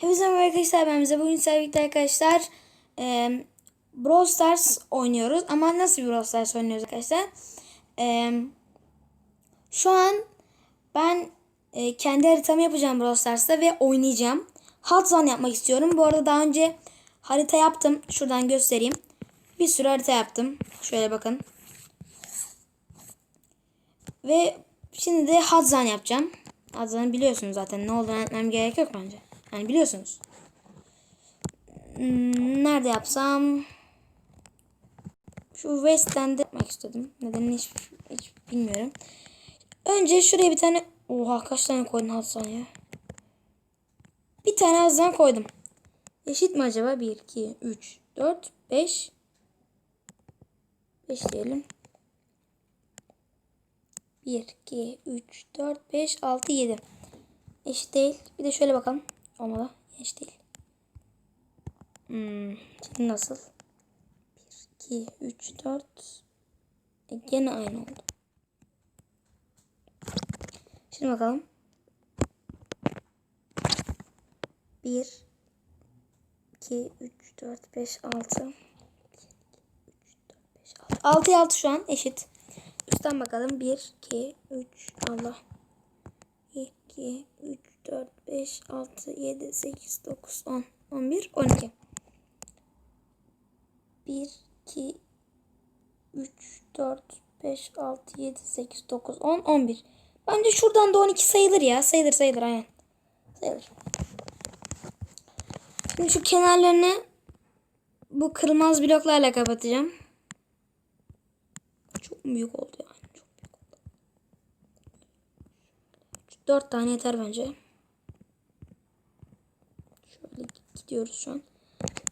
Hepinize merhaba arkadaşlar ben bize bugün sevgili arkadaşlar e, Brawl Stars oynuyoruz. Ama nasıl bir Brawl Stars oynuyoruz arkadaşlar? E, şu an ben e, kendi haritamı yapacağım Brawl Stars'ta ve oynayacağım. Hot Zone yapmak istiyorum. Bu arada daha önce harita yaptım. Şuradan göstereyim. Bir sürü harita yaptım. Şöyle bakın. Ve şimdi de Hot yapacağım. Hot biliyorsunuz zaten. Ne olduğunu anlatmam gerek yok bence yani biliyorsunuz. Hmm, Nerede yapsam? Şu West End'de yapmak istedim. Nedenini hiç, hiç bilmiyorum. Önce şuraya bir tane... Oha kaç tane koydun Hasan ya? Bir tane Hasan koydum. Eşit mi acaba? 1, 2, 3, 4, 5. 5 diyelim. 1, 2, 3, 4, 5, 6, 7. Eşit değil. Bir de şöyle bakalım. Olmadı. Eşit değil. Hmm, şimdi nasıl? 1, 2, 3, 4. E, gene aynı oldu. Şimdi bakalım. 1, 2, 3, 4, 5, 6. 6'ya 6 şu an eşit. Üstten bakalım. 1, 2, 3, Allah. 2, 3, 4, 5, 6, 7, 8, 9, 10, 11, 12. 1, 2, 3, 4, 5, 6, 7, 8, 9, 10, 11. Bence şuradan da 12 sayılır ya. Sayılır sayılır aynen. Sayılır. Şimdi şu kenarlarını bu kırılmaz bloklarla kapatacağım. Çok büyük oldu yani. Çok büyük oldu. 4 tane yeter bence. Şöyle gidiyoruz şu an.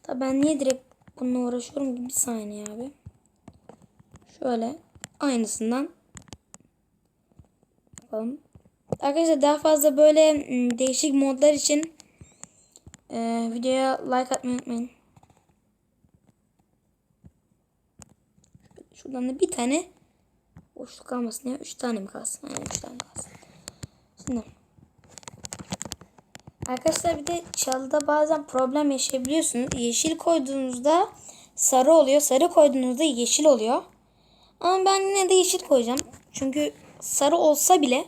Tabii ben niye direkt bununla uğraşıyorum ki? Bir saniye abi. Şöyle aynısından yapalım. Arkadaşlar daha fazla böyle ım, değişik modlar için e, videoya like atmayı unutmayın. Şuradan da bir tane boşluk kalmasın ya. Üç tane mi kalsın? Yani üç tane kalsın. Şimdi Arkadaşlar bir de çalıda bazen problem yaşayabiliyorsunuz. Yeşil koyduğunuzda sarı oluyor. Sarı koyduğunuzda yeşil oluyor. Ama ben yine de yeşil koyacağım. Çünkü sarı olsa bile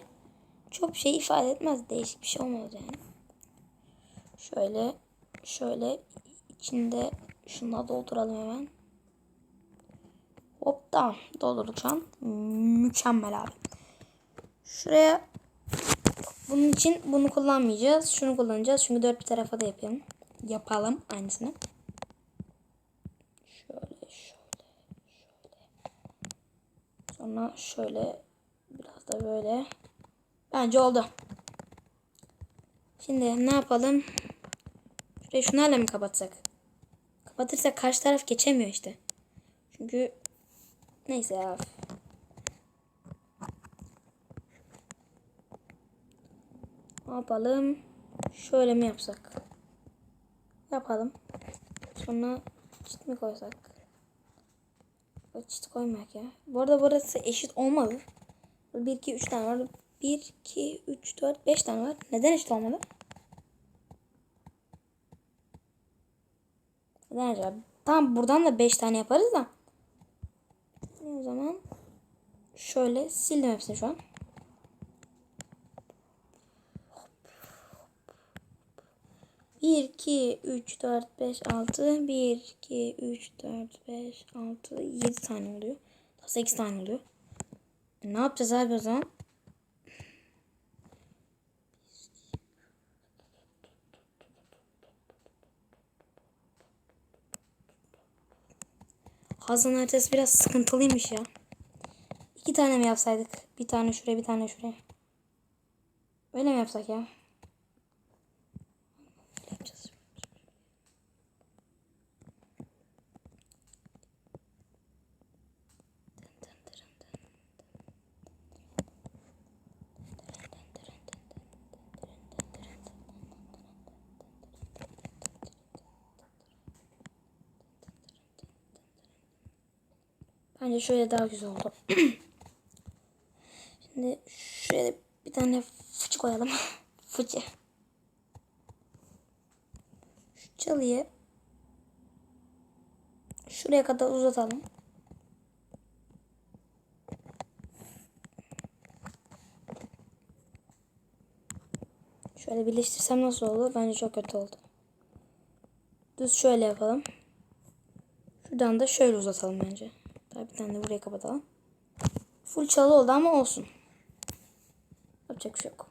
çok şey ifade etmez. Değişik bir şey olmaz yani. Şöyle şöyle içinde şunla dolduralım hemen. Hop şu an. Mükemmel abi. Şuraya bunun için bunu kullanmayacağız. Şunu kullanacağız. Çünkü dört bir tarafa da yapalım. Yapalım aynısını. Şöyle şöyle şöyle. Sonra şöyle biraz da böyle. Bence oldu. Şimdi ne yapalım? Şurayı şunlarla mı kapatsak? Kapatırsak karşı taraf geçemiyor işte. Çünkü neyse ya. Yapalım? Şöyle mi yapsak? Yapalım. Sonra çit mi koysak? Çit koymak ya. Bu arada burası eşit olmalı. 1, 2, 3 tane var. 1, 2, 3, 4, 5 tane var. Neden eşit olmalı? Neden acaba? Tamam buradan da 5 tane yaparız da. O zaman şöyle sildim hepsini şu an. 1, 2, 3, 4, 5, 6. 1, 2, 3, 4, 5, 6, 7 tane oluyor. 8 tane oluyor. E, ne yapacağız abi o zaman? Hazan haritası biraz sıkıntılıymış ya. İki tane mi yapsaydık? Bir tane şuraya bir tane şuraya. Öyle mi yapsak ya? yapacağız. Bence şöyle daha güzel oldu. Şimdi şuraya bir tane fıçı koyalım. fıçı. çalıyı şuraya kadar uzatalım. Şöyle birleştirsem nasıl olur? Bence çok kötü oldu. Düz şöyle yapalım. Şuradan da şöyle uzatalım bence. Bir tane de buraya kapatalım. Full çalı oldu ama olsun. Yapacak bir şey yok.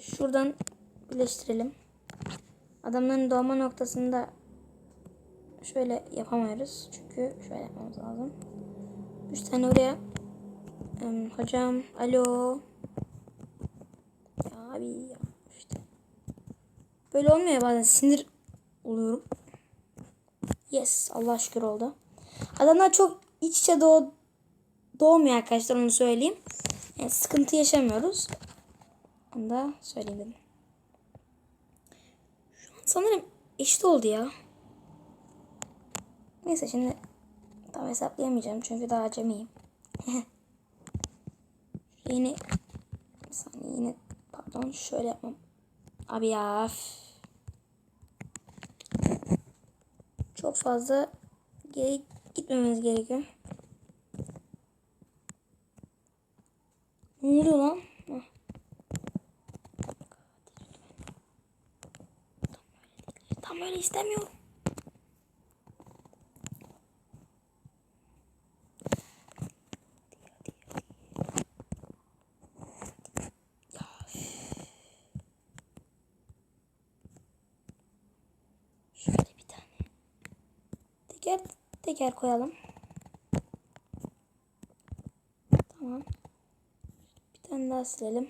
Şuradan birleştirelim. Adamların doğma noktasında şöyle yapamıyoruz. Çünkü şöyle yapmamız lazım. Üç tane oraya. Em, hocam alo. Abi ya işte. Böyle olmuyor bazen sinir oluyorum. Yes Allah şükür oldu. Adamlar çok iç içe doğ doğmuyor arkadaşlar onu söyleyeyim. Yani sıkıntı yaşamıyoruz. Onu da söyleyeyim dedim. Şu an sanırım eşit oldu ya. Neyse şimdi tam hesaplayamayacağım çünkü daha acemiyim. yine bir saniye yine pardon şöyle yapmam. Abi ya. Çok fazla geri gitmememiz gerekiyor. Ne oluyor lan? Heh. Tam öyle istemiyorum. Ya, üf. Şöyle bir tane. Teker koyalım. Tamam. Bir tane daha silelim.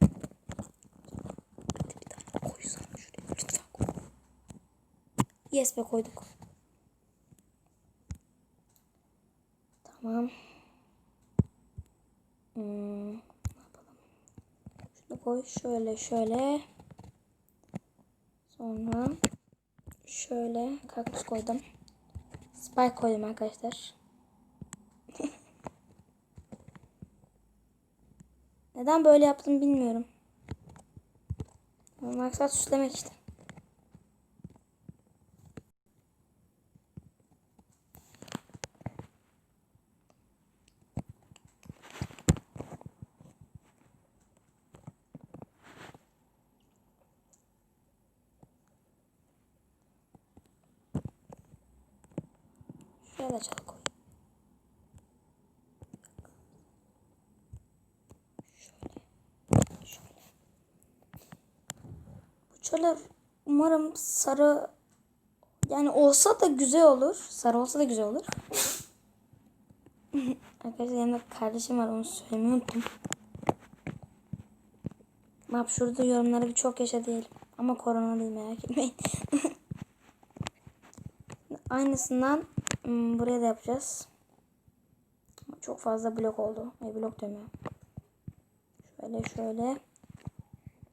Hadi bir tane koysam şuraya. Lütfen koy. Yes be koyduk. Tamam. Hmm, ne yapalım? Şunu koy şöyle şöyle. Sonra şöyle kaktüs koydum. Spike koydum arkadaşlar. Neden böyle yaptım bilmiyorum. Maksat süslemek işte. Şöyle çal koy. Şöyle. Şöyle. Çöler umarım sarı yani olsa da güzel olur. Sarı olsa da güzel olur. Arkadaşlar yanımda kardeşim var onu söylemeyi unuttum. Ne yap şurada yorumlara bir çok yaşa diyelim. Ama korona değil merak etmeyin. Aynısından hmm, buraya da yapacağız. Çok fazla blok oldu. Ay blok demiyorum. Şöyle şöyle.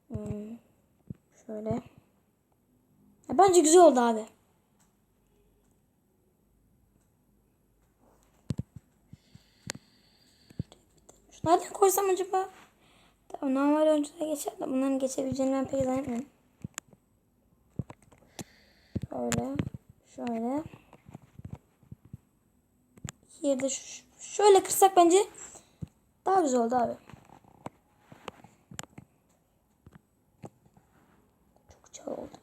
Hmm, şöyle. Ya bence güzel oldu abi. Şunlardan koysam acaba? Tamam normal oyunculara geçer de bunların geçebileceğini ben pek zannetmiyorum. Şöyle. Şöyle. Yerde şöyle kırsak bence daha güzel oldu abi. Çok çağ oldu.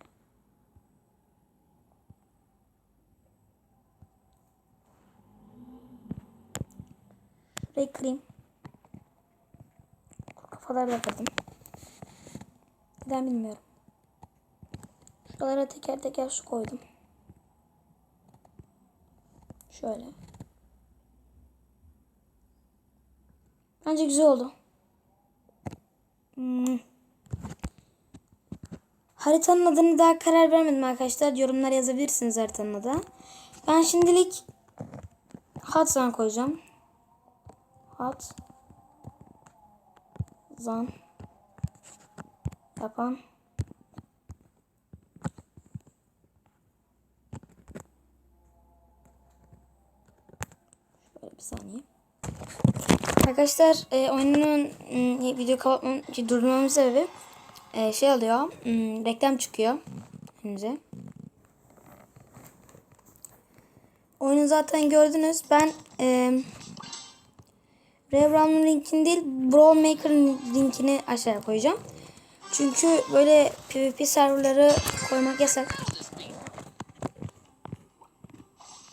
Şurayı kırayım. Kafaları da kırdım. Neden bilmiyorum. Şuralara teker teker su koydum. Şöyle. Bence güzel oldu. Hmm. Haritanın adını daha karar vermedim arkadaşlar. Yorumlar yazabilirsiniz haritanın adı. Ben şimdilik Hudson koyacağım. Hot Zan yapan Şöyle bir saniye. Arkadaşlar e, oyunun e, video kapatmam, şey, durdurmamın sebebi e, şey oluyor. hmm, reklam çıkıyor önünüze. Oyunu zaten gördünüz. Ben e, Revram'ın linkini değil Brawl Maker'ın linkini aşağıya koyacağım. Çünkü böyle PvP serverları koymak yasak.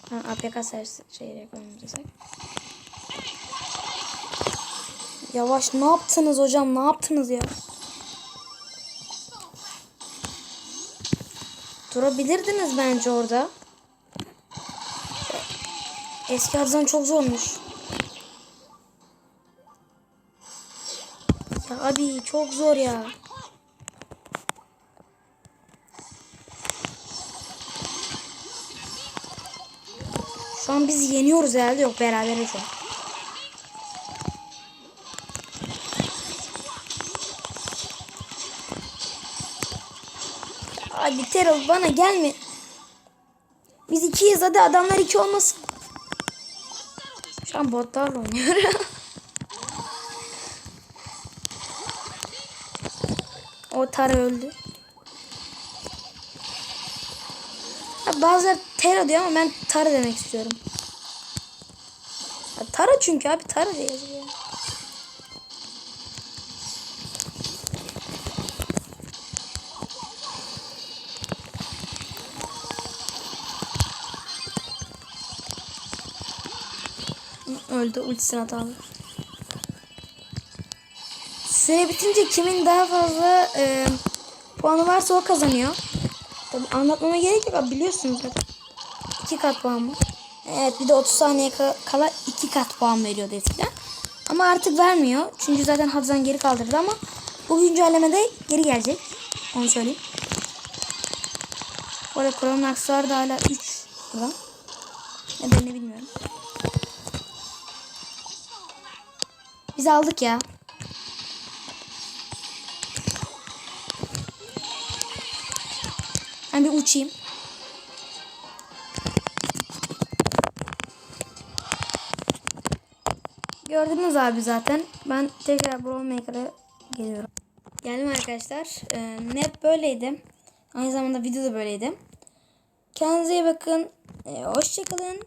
Ha, APK servis şeyleri koymamız yasak. Yavaş ne yaptınız hocam ne yaptınız ya? Durabilirdiniz bence orada. Eski adıdan çok zormuş. Ya abi çok zor ya. Şu an biz yeniyoruz herhalde yok beraber şu an. Abi Terol bana gelme. Biz ikiyiz hadi adamlar iki olmasın. Şu an botlarla oynuyor. o Tara öldü. Ha, bazıları Tera diyor ama ben Tara demek istiyorum. Ha, Tara çünkü abi Tara diye yazıyor. Öldü ultisini atalım. Süre bitince kimin daha fazla e, puanı varsa o kazanıyor. Tabi anlatmama gerek yok biliyorsunuz zaten. 2 kat puan mı? Evet bir de 30 saniye ka- kala 2 kat puan veriyordu eskiden. Ama artık vermiyor. Çünkü zaten Hafızan geri kaldırdı ama bu güncellemede geri gelecek. Onu söyleyeyim. Bu arada Aksesuar da hala 3 burada. Nedenini bilmiyorum. Biz aldık ya. Ben bir uçayım. Gördünüz abi zaten. Ben tekrar Brawl Maker'a geliyorum. Geldim arkadaşlar. Ee, map böyleydi. Aynı zamanda video da böyleydi. Kendinize iyi bakın. Ee, hoşçakalın.